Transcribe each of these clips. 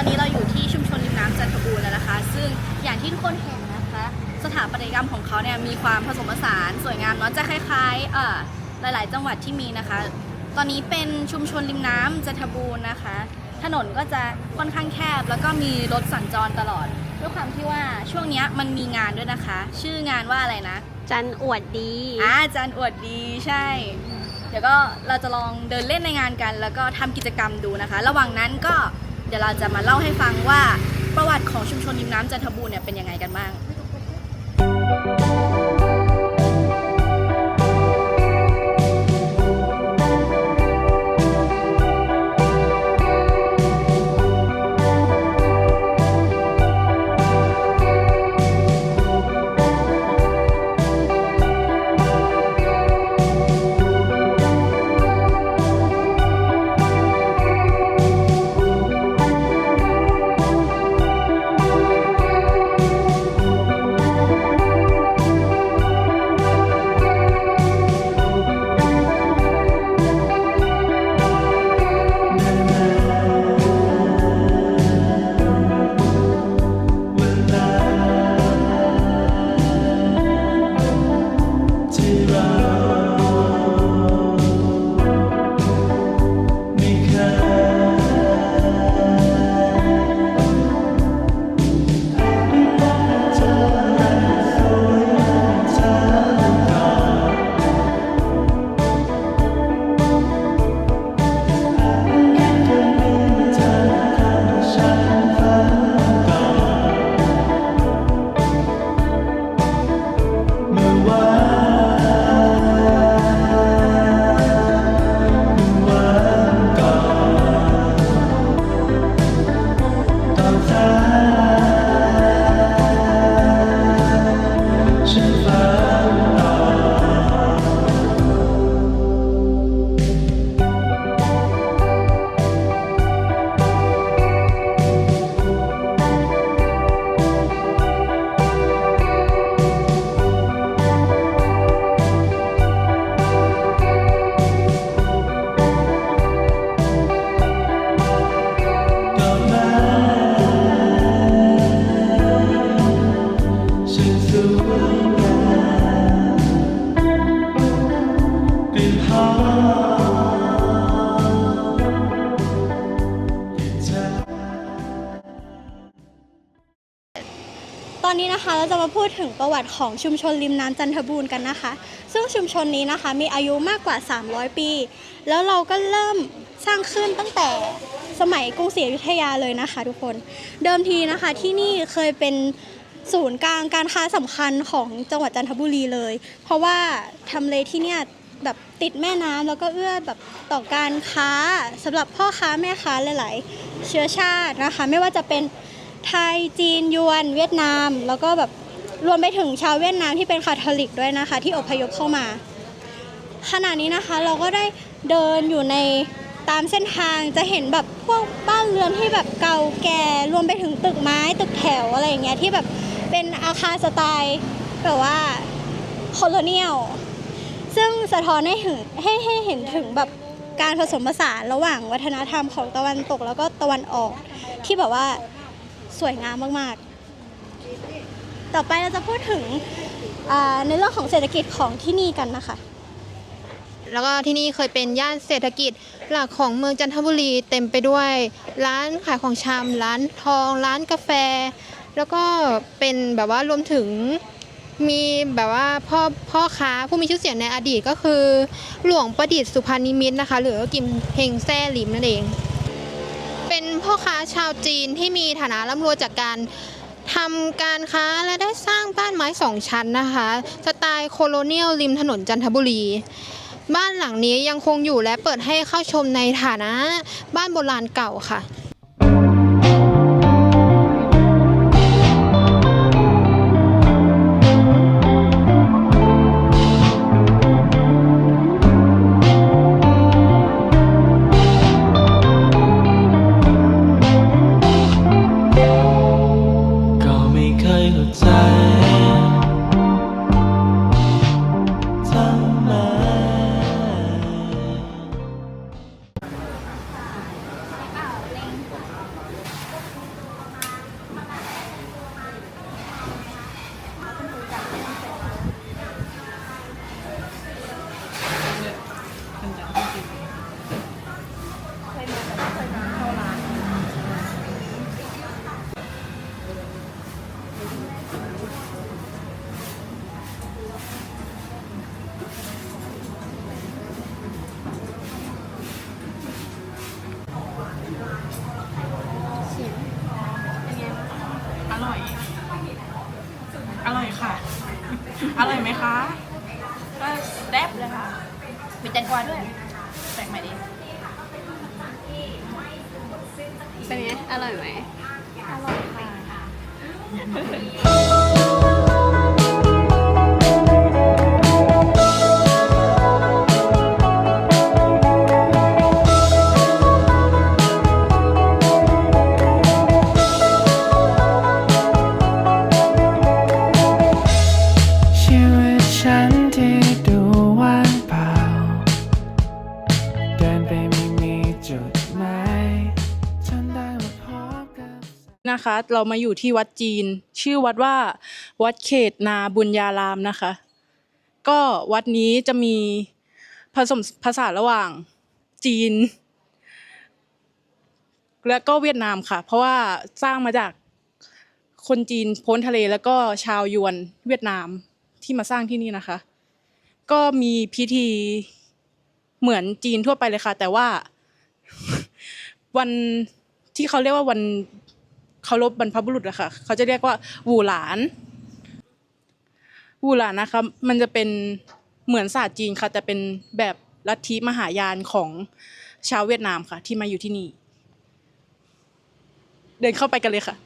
อนนี้เราอยู่ที่ชุมชนริมน้ำจันทบูรณ์แล้วนะคะ ซึ่งอย่างที่ทุกคนเห็นนะคะ สถาปัตยกรรมของเขาเนี่ยมีความผสมผสานสวยงามเนาะจะคล้ายๆเอ่อหลาย ๆ จังหวัดที่มีนะคะ ตอนนี้เป็นชุมชนริมน้ำจันทบูรณ์นะคะ ถนนก็จะค่อนข้างแคบ แล้วก็มีรถสัญจรตลอดด้วยความที่ว่าช่วงเนี้ยมันมีงานด้วยนะคะ ชื่องานว่าอะไรนะ จันอวดดีอาจารย์อวดดีใช่ เดี๋ยวก็เราจะลองเดินเล่นในงานกัน แล้วก็ทำกิจกรรมดูนะคะ ระหว่างนั้นก็ เดี๋ยวเราจะมาเล่าให้ฟังว่าประวัติของชุมชนริมน้ำจันทบูรณ์เนี่ยเป็นยังไงกันบ้าง พูดถึงประวัติของชุมชนริมน้ำจันทบูรณ์กันนะคะ ซึ่งชุมชนนี้นะคะมีอายุมากกว่า 300 ปี แล้วเราก็เริ่มสร้างขึ้นตั้งแต่สมัยกรุงศรีอยุธยาเลยนะคะ ทุกคน เดิมทีนะคะที่นี่เคยเป็นศูนย์กลางการค้าสำคัญของจังหวัดจันทบุรีเลย เพราะว่าทำเลที่เนี่ยแบบติดแม่น้ำแล้วก็เอื้อแบบต่อการค้าสำหรับพ่อค้าแม่ค้าหลาย ๆ เชื้อชาตินะคะ ไม่ว่าจะเป็นไทยจีนยวน เวียดนาม แล้วก็แบบ รวมไปถึงชาวเวียดนามที่เป็นคาทอลิกด้วยนะคะ ที่อพยพเข้ามา ขณะนี้นะคะเราก็ได้เดินอยู่ในตามเส้นทางจะเห็นแบบพวกบ้านเรือนที่แบบเก่าแก่รวมไปถึงตึกไม้ตึกแถวอะไรอย่างเงี้ยที่แบบเป็นอาคารสไตล์แบบว่าโคโลเนียลซึ่งสะท้อนให้ถึงให้ให้เห็นถึงแบบการผสมผสานระหว่างวัฒนธรรมของตะวันตกแล้วก็ตะวันออกที่แบบว่าสวยงามมากๆ ต่อไปเราจะพูดถึงในเรื่องของเศรษฐกิจของที่นี่กันนะคะ แล้วก็ที่นี่เคยเป็นย่านเศรษฐกิจหลักของเมืองจันทบุรีเต็มไปด้วย ร้านขายของชำร้านทอง ร้านกาแฟ แล้วก็เป็นแบบว่ารวมถึงมีแบบว่าพ่อพ่อค้าผู้มีชื่อเสียงในอดีตก็คือ หลวงประดิษฐ์สุพรรณนิมิตนะคะ หรือกิมเฮงแซ่หลิมนั่นเอง เป็นพ่อค้าชาวจีนที่มีฐานะร่ำรวยจากการ ทำการค้าและได้สร้างบ้านไม้สองชั้นนะคะ สไตล์โคโลเนียลริมถนนจันทบุรี บ้านหลังนี้ยังคงอยู่และเปิดให้เข้าชมในฐานะบ้านโบราณเก่าค่ะ ไหมคะก็แซ่บเลยค่ะมีแตงกวาด้วย นะคะ เรามาอยู่ที่วัดจีน ชื่อวัดว่า วัดเขตนาบุญญารามนะคะ ก็วัดนี้จะมีผสมภาษานระหว่างจีน และก็เวียดนามค่ะ เพราะว่าสร้างมาจากคนจีนพ้นทะเลแล้วก็ชาวยวนเวียดนามที่มาสร้างที่นี่นะคะ ก็มีพิธีเหมือนจีนทั่วไปเลยค่ะ แต่ว่าวันที่เขาเรียกว่าวัน เคารพบรรพบุรุษอะค่ะเขาจะเรียกว่าวูหลาน วูหลานนะคะมันจะเป็นเหมือนศาสตร์จีนค่ะ แต่เป็นแบบลัทธิมหายานของชาวเวียดนามค่ะ ที่มาอยู่ที่นี่ เดินเข้าไปกันเลยค่ะ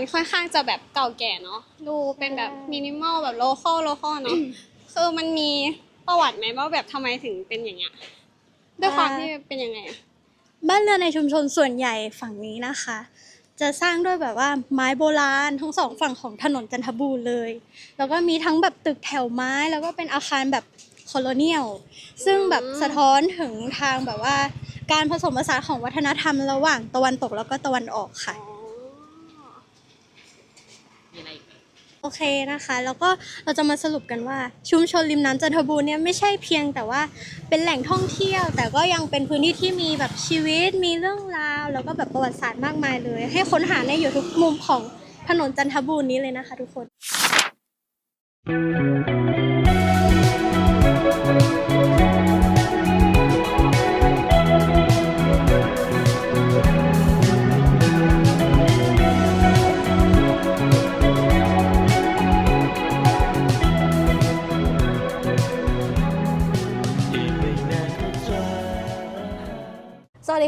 มันค่อนข้างจะแบบเก่าแก่เนาะดูเป็นแบบมินิมอลแบบโลคอลโลคอลเนาะคือมันมีประวัติไหมว่าแบบทำไมถึงเป็นอย่างเงี้ยด้วยความที่เป็นยังไงอะบ้านเรือนในชุมชนส่วนใหญ่ฝั่งนี้นะคะ จะสร้างด้วยแบบว่าไม้โบราณทั้งสองฝั่งของถนนจันทบูรณ์เลย แล้วก็มีทั้งแบบตึกแถวไม้แล้วก็เป็นอาคารแบบโคโลเนียลซึ่งแบบสะท้อนถึงทางแบบว่า การผสมผสานของวัฒนธรรมระหว่างตะวันตกแล้วก็ตะวันออกค่ะ โอเคนะคะ แล้วก็เราจะมาสรุปกันว่าชุมชนริมน้ำจันทบูรณ์เนี่ยไม่ใช่เพียงแต่ว่าเป็นแหล่งท่องเที่ยว แต่ก็ยังเป็นพื้นที่ที่มีแบบชีวิต มีเรื่องราว แล้วก็แบบประวัติศาสตร์มากมายเลย ให้ค้นหาในอยู่ทุกมุมของถนนจันทบูรณ์นี้เลยนะคะทุกคน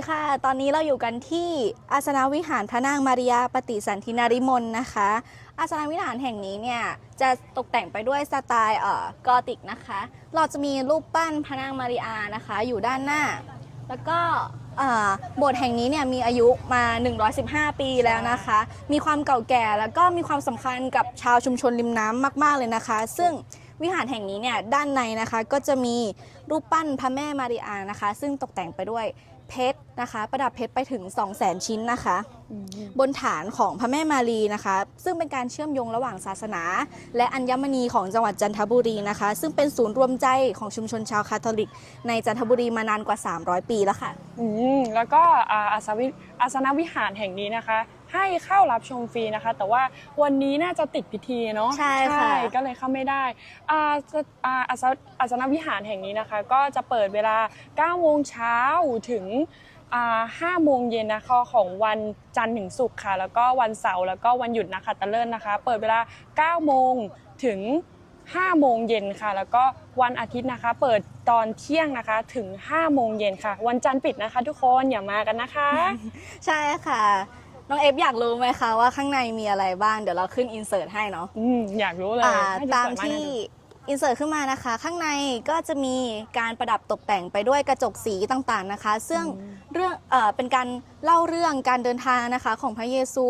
ดีค่ะ ตอนนี้เราอยู่กันที่อาสนาวิหารพระนางมาริยาปฏิสันธินาริมนนะคะ อาสนาวิหารแห่งนี้เนี่ยจะตกแต่งไปด้วยสไตล์เอ่อกอติกนะคะ เราจะมีรูปปั้นพระนางมาริยานะคะ อยู่ด้านหน้า แล้วก็โบสถ์แห่งนี้เนี่ยมีอายุมา 115 ปีแล้วนะคะ มีความเก่าแก่แล้วก็มีความสำคัญกับชาวชุมชนริมน้ำมาก ๆ เลยนะคะ ซึ่งวิหารแห่งนี้เนี่ยด้านในนะคะก็จะมีรูปปั้นพระแม่มาริอานะคะ ซึ่งตกแต่งไปด้วย เพชรนะคะ ประดับเพชรไปถึง 2 0 0 0 0 0 ชิ้นนะคะบนฐานของพระแม่มารีนะคะ ซึ่งเป็นการเชื่อมโยงระหว่างศาสนา และอัญมณีของจังหวัดจันทบุรีนะคะ ซึ่งเป็นศูนย์รวมใจของชุมชนชาวคาทอลิก ในจันทบุรีมานานกว่า 300 ปีแล้วค่ะอืมแล้วก็อ่าอาสวิอาสนวิหารแห่งนี้นะคะ ให้เข้ารับชมฟรีนะคะ แต่ว่าวันนี้น่าจะติดพิธีเนาะใช่ค่ะก็เลยเข้าไม่ได้อ่าจะอ่าอาสอาสนวิหารแห่งนี้นะคะ ก็จะเปิดเวลา9โมงเช้าถึงอ่า 5โมงเย็นนะคะของวันจันทร์ถึงศุกร์ค่ะ แล้วก็วันเสาร์แล้วก็วันหยุดนะคะตะเลิศนะคะ เปิดเวลา 9 โมงถึง 5 โมงเย็นค่ะ แล้วก็วันอาทิตย์นะคะ เปิดตอนเที่ยงนะคะถึง 5 โมงเย็นค่ะ วันจันทร์ปิดนะคะ ทุกคนอย่ามากันนะคะ ใช่ค่ะน้องเอฟอยากรู้ไหมคะว่าข้างในมีอะไรบ้างเดี๋ยวเราขึ้นอินเสิร์ตให้เนาะอืมอยากรู้เลยอ่าน่จะตามสวยกที่น่ดู อินเสิร์ตขึ้นมานะคะ ข้างในก็จะมีการประดับตกแต่งไปด้วยกระจกสีต่างๆนะคะ ซึ่งเรื่องเอ่อเป็นการเล่าเรื่องการเดินทางนะคะของพระเยซู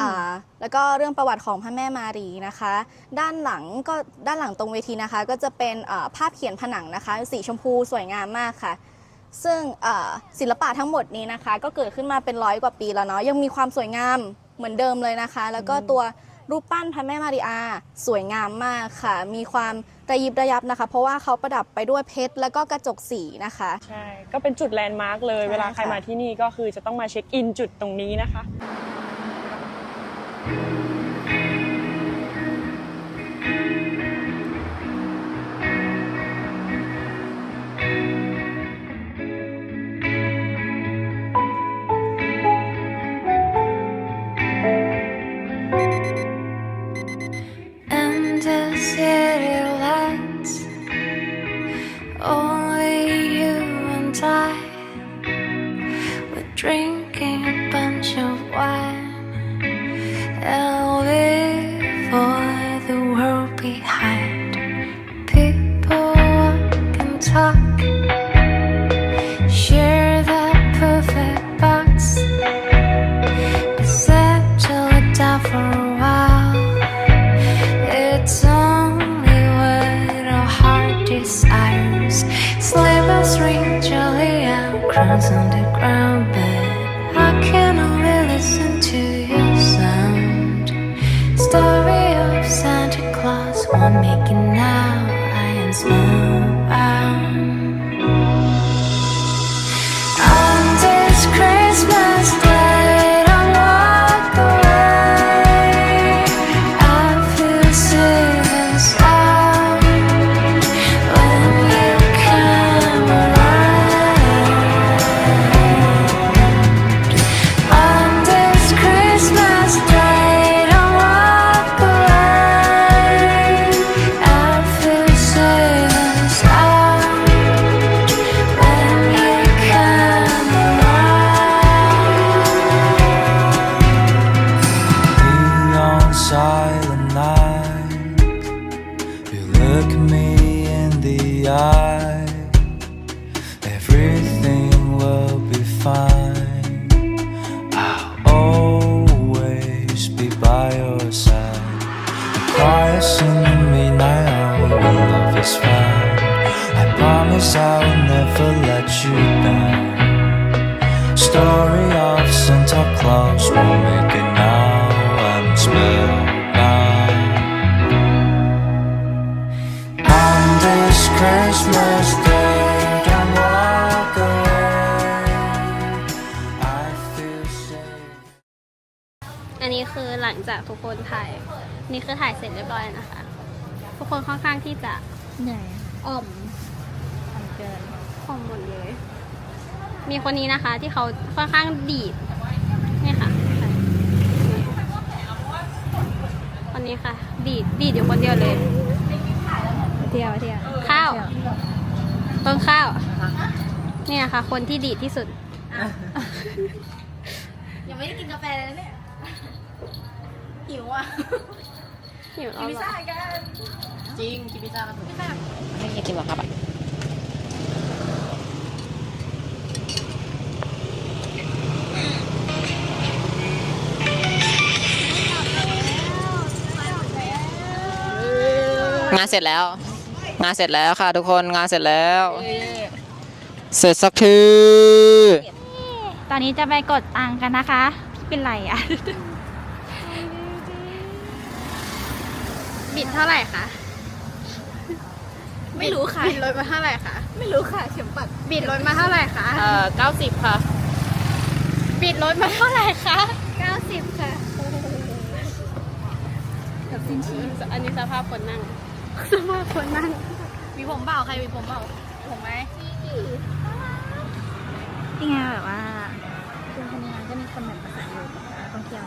อ่าแล้วก็เรื่องประวัติของพระแม่มารีนะคะ ด้านหลังก็ด้านหลังตรงเวทีนะคะ ก็จะเป็นเอ่อภาพเขียนผนังนะคะ สีชมพูสวยงามมากค่ะ ซึ่งเอ่อศิลปะทั้งหมดนี้นะคะ ก็เกิดขึ้นมาเป็นร้อยกว่าปีแล้วเนาะยังมีความสวยงามเหมือนเดิมเลยนะคะ แล้วก็ตัว รูปปั้นพระแม่มารีอา สวยงามมากค่ะ มีความระยิบระยับนะคะ เพราะว่าเขาประดับไปด้วยเพชรแล้วก็กระจกสีนะคะ ใช่ ก็เป็นจุดแลนด์มาร์กเลย เวลาใครมาที่นี่ก็คือจะต้องมาเช็คอินจุดตรงนี้นะคะ you down. Story of Santa Claus will make it now. I'm spellbound. On this Christmas day, don't walk away. I feel safe. อันนี้คือหลังจากทุกคนถ่าย นี่คือถ่ายเสร็จเรียบร้อยนะคะ ทุกคนค่อนข้างที่จะเหนื่อยอ่อมอ่อมเกินอ่อ มหมดเลย มีคนนี้นะคะ ที่เขาค่อนข้างดีดนี่ค่ะคนนี้ค่ะ ดีดดีดอยู่คนเดียวเลยเดียวเดียวข้าวต้นข้าวนี่นะคะคนที่ดีดที่สุดยังไม่ได้กินกาแฟเลยนะเนี่ยหิวอะอยู่รอบพิซซ่ากันจริงกินพิซซ่ากันพิซซ่าไม่กินหรอครับ งานเสร็จแล้ว งานเสร็จแล้วค่ะ ทุกคนงานเสร็จแล้ว เสร็จสักทีตอนนี้จะไปกดตังค์กันนะคะพี่เป็นไรอะบิดเท่าไหร่คะไม่รู้ค่ะบิดรถมาเท่าไหร่คะไม่รู้ค่ะเข็มปัดบิดรถมาเท่าไหร่คะเอ่อเก้าสิบค่ะบิดรถมาเท่าไหร่คะ90ค่ะแบบสิ้นชีพอันนี้สภาพคนนั่ง สมากคนนั่งมีผมเปล่าใครมีผมเปล่าผมไหมนี่ไงแบบว่าเคือทำงานก็มีคนแบบภาษาอยู่ท่องเที่ยว